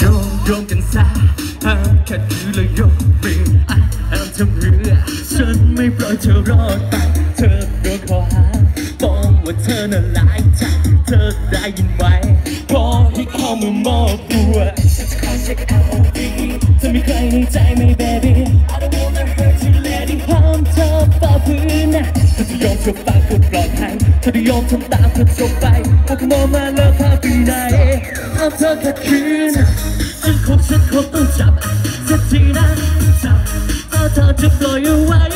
โยกโยกกันซาหามขัดขืนและยกมืออ่ทำเรือฉันไม่ปล่อยเธอรอดไปเธอโดนขอหาบอกว่าเธอน่ะหลายใจเธอได้ยินไหมขอที่เข้ามามอบตัวฉันจะคอยเช็คเอาอีเธอมีใครในใจไหม baby I don't wanna hurt you lady ห้ามเธอฝ่าฝืนนะเธอยอมเธอฟังเธอปลอดภัยเธอได้ยอมทำตามเธอจบไปถ้าเธอมองมาแล้วพาไปไหนห้าเธอขัดขืน to blow you away.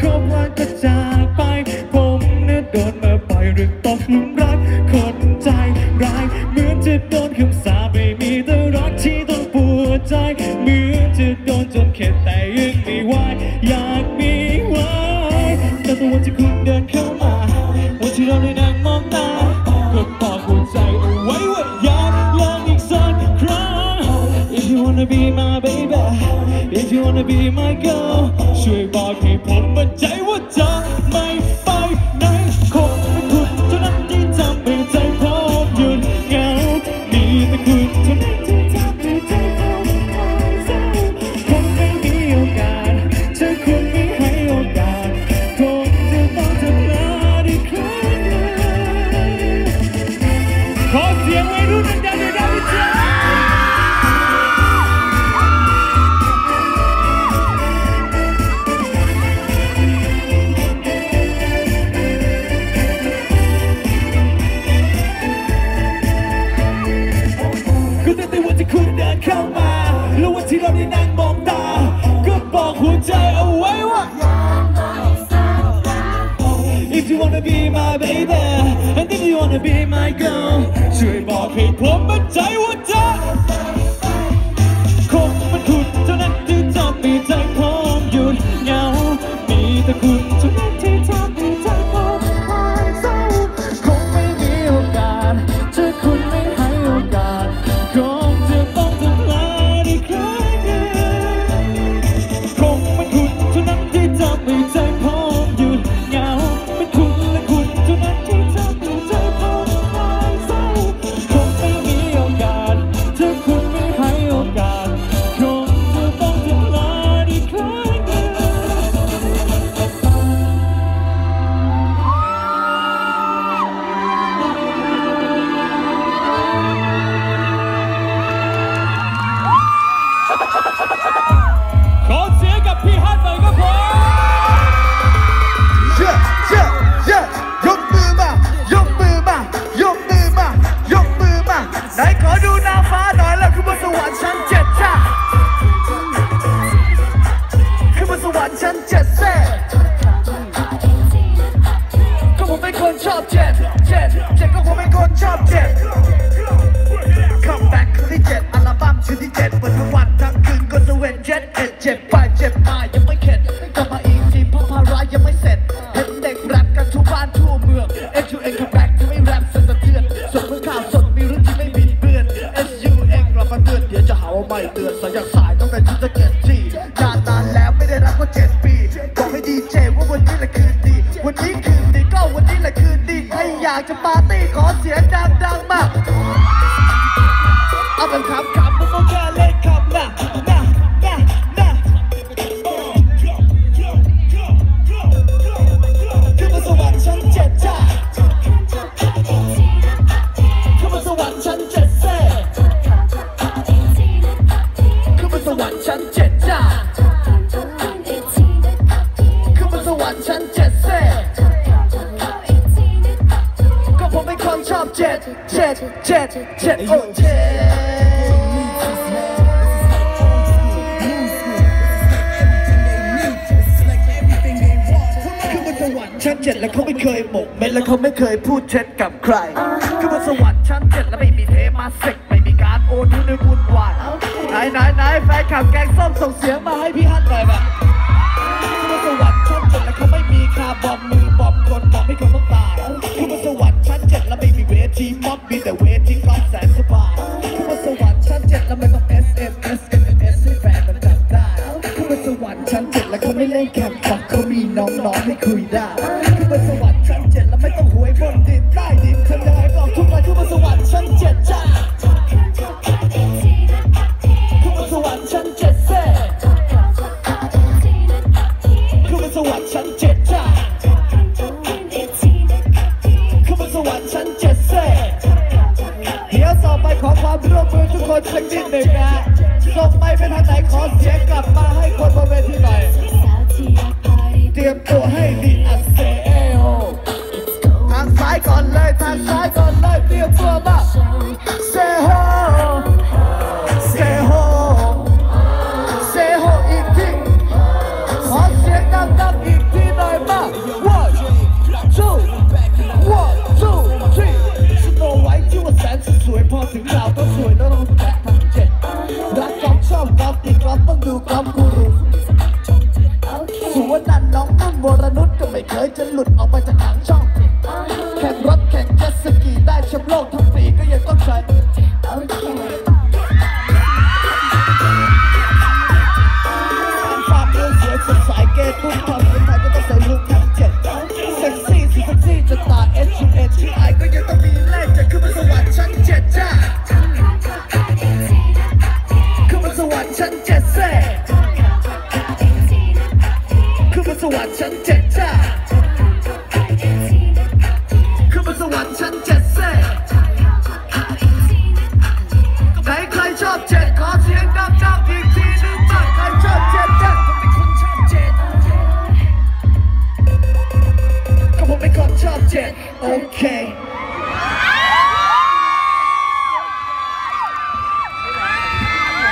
ครบวันก็จากไป ผมเนี่ยโดนมาปล่อยหรือตกหลุม my baby And if you wanna be my girl ช่วยบอกให้ผมมั่นใจว่าเธอ สายต้องแต่ชุดจะเก็บทีนานนานแล้วไม่ได้รับว่าเจ็ดปีบอกให้ดีเจว่าวันนี้แหละคืนดีวันนี้คืนดีก็วันนี้แหละคืนดีใครอยากจะปาร์ตี้ขอเสียงดังๆมาก jet, jet, jet, jet, oh jet. ชั้นเจ็ดและเขาไม่เคยหมกเม็ดและเขาไม่เคยพูดเช็ดกับใครคือบนสวรรค์ชั้นเจ็ดและไม่มีเทมาเซ็กไม่มีการโอนทุนในวุ่นวายไหนไหนไหนแฟนขับแกงส้มส่งเสียงมาให้พี่ฮัทหน่อยแบบ มีแต่เวทที่ก๊อตแสนสบายขึ้นมาสวรรค์ชั้นเจ็ดแล้วไม่ต้อง S M S M M S ให้แฟนมันจับได้ขึ้นมาสวรรค์ชั้นเจ็ดแล้วเขาไม่เล่นแข่งฝักเขามีน้องๆให้คุยได้ขึ้นมาสวรรค์ชั้นเจ็ดแล้วไม่ต้องหวยบน คนสักนิดหนึ่งนะส่งไปเป็นทางไหนขอเสียงกลับมาให้คนบนเวทีหน่อยเตรียมตัวให้ดีอัดเซลทางซ้ายก่อนเลยทางซ้ายก่อน